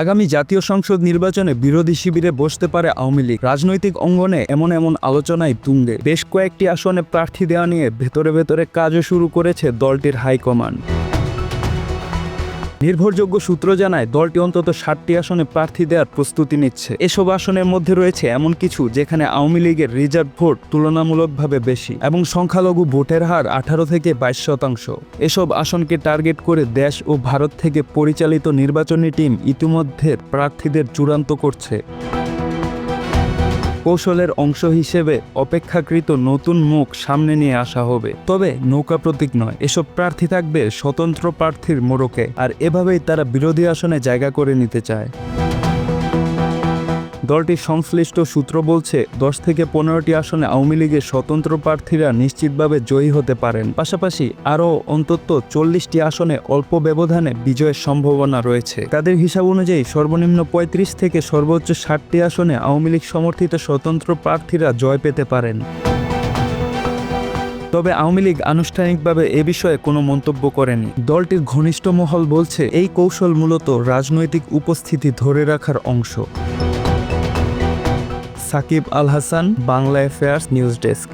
আগামী জাতীয় সংসদ নির্বাচনে বিরোধী শিবিরে বসতে পারে আওয়ামী লীগ। রাজনৈতিক অঙ্গনে এমন এমন আলোচনায় তুঙ্গে। বেশ কয়েকটি আসনে প্রার্থী দেওয়া নিয়ে ভেতরে ভেতরে কাজও শুরু করেছে দলটির হাইকমান্ড। নির্ভরযোগ্য সূত্র জানায়, দলটি অন্তত ষাটটি আসনে প্রার্থী দেওয়ার প্রস্তুতি নিচ্ছে। এসব আসনের মধ্যে রয়েছে এমন কিছু যেখানে আওয়ামী লীগের রিজার্ভ ভোট তুলনামূলকভাবে বেশি এবং সংখ্যালঘু ভোটের হার আঠারো থেকে বাইশ শতাংশ। এসব আসনকে টার্গেট করে দেশ ও ভারত থেকে পরিচালিত নির্বাচনী টিম ইতিমধ্যে প্রার্থীদের চূড়ান্ত করছে। কৌশলের অংশ হিসেবে অপেক্ষাকৃত নতুন মুখ সামনে নিয়ে আসা হবে। তবে নৌকা প্রতীক নয়, এসব প্রার্থী থাকবে স্বতন্ত্র প্রার্থীর মোড়কে, আর এভাবেই তারা বিরোধী আসনে জায়গা করে নিতে চায়। দলটির সংশ্লিষ্ট সূত্র বলছে, দশ থেকে পনেরোটি আসনে আওয়ামী লীগের স্বতন্ত্র প্রার্থীরা নিশ্চিতভাবে জয়ী হতে পারেন। পাশাপাশি আরও অন্তত চল্লিশটি আসনে অল্প ব্যবধানে বিজয়ের সম্ভাবনা রয়েছে। তাদের হিসাব অনুযায়ী সর্বনিম্ন পঁয়ত্রিশ থেকে সর্বোচ্চ ষাটটি আসনে আওয়ামী লীগ সমর্থিত স্বতন্ত্র প্রার্থীরা জয় পেতে পারেন। তবে আওয়ামী লীগ আনুষ্ঠানিকভাবে এ বিষয়ে কোনো মন্তব্য করেনি। দলটির ঘনিষ্ঠ মহল বলছে, এই কৌশল মূলত রাজনৈতিক উপস্থিতি ধরে রাখার অংশ। Shakib Al Hasan Bangla affairs news desk.